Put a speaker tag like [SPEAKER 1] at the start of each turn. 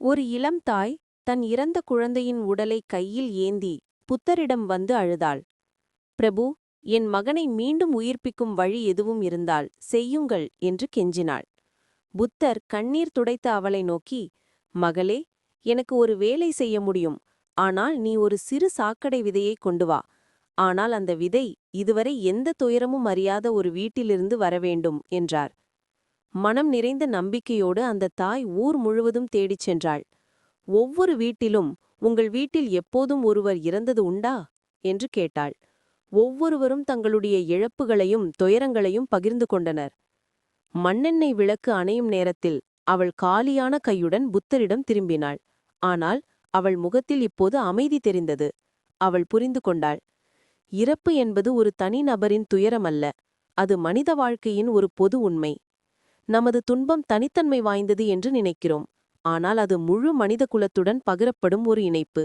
[SPEAKER 1] ஒரு இளம் தாய் தன் இறந்த குழந்தையின் உடலை கையில் ஏந்தி புத்தரிடம் வந்து அழுதாள். பிரபு என் மகனை மீண்டும் உயிர்ப்பிக்கும் வழி எதுவும் இருந்தால் செய்யுங்கள் என்று கெஞ்சினாள். புத்தர் கண்ணீர் துடைத்த அவளை நோக்கி மகளே எனக்கு ஒரு வேலை செய்ய முடியும். ஆனால் நீ ஒரு சிறு சாக்கடை விதையை கொண்டு வா. ஆனால் அந்த விதை இதுவரை எந்த துயரமும் அறியாத ஒரு வீட்டிலிருந்து வரவேண்டும் என்றார். மனம் நிறைந்த நம்பிக்கையோடு அந்த தாய் ஊர் முழுவதும் தேடிச் சென்றாள். ஒவ்வொரு வீட்டிலும் உங்கள் வீட்டில் எப்போதும் ஒருவர் இறந்தது உண்டா? என்று கேட்டாள். ஒவ்வொருவரும் தங்களுடைய இழப்புகளையும் துயரங்களையும் பகிர்ந்து கொண்டனர். மண்ணெண்ணெய் விளக்கு அணையும் நேரத்தில் அவள் காலியான கையுடன் புத்தரிடம் திரும்பினாள். ஆனால் அவள் முகத்தில் இப்போது அமைதி தெரிந்தது. அவள் புரிந்து கொண்டாள். இறப்பு என்பது ஒரு தனிநபரின் துயரமல்ல அது மனித வாழ்க்கையின் ஒரு பொது உண்மை. நமது துன்பம் தனித்தன்மை வாய்ந்தது என்று நினைக்கிறோம். ஆனால் அது முழு மனித குலத்துடன் பகிரப்படும் ஒரு இணைப்பு.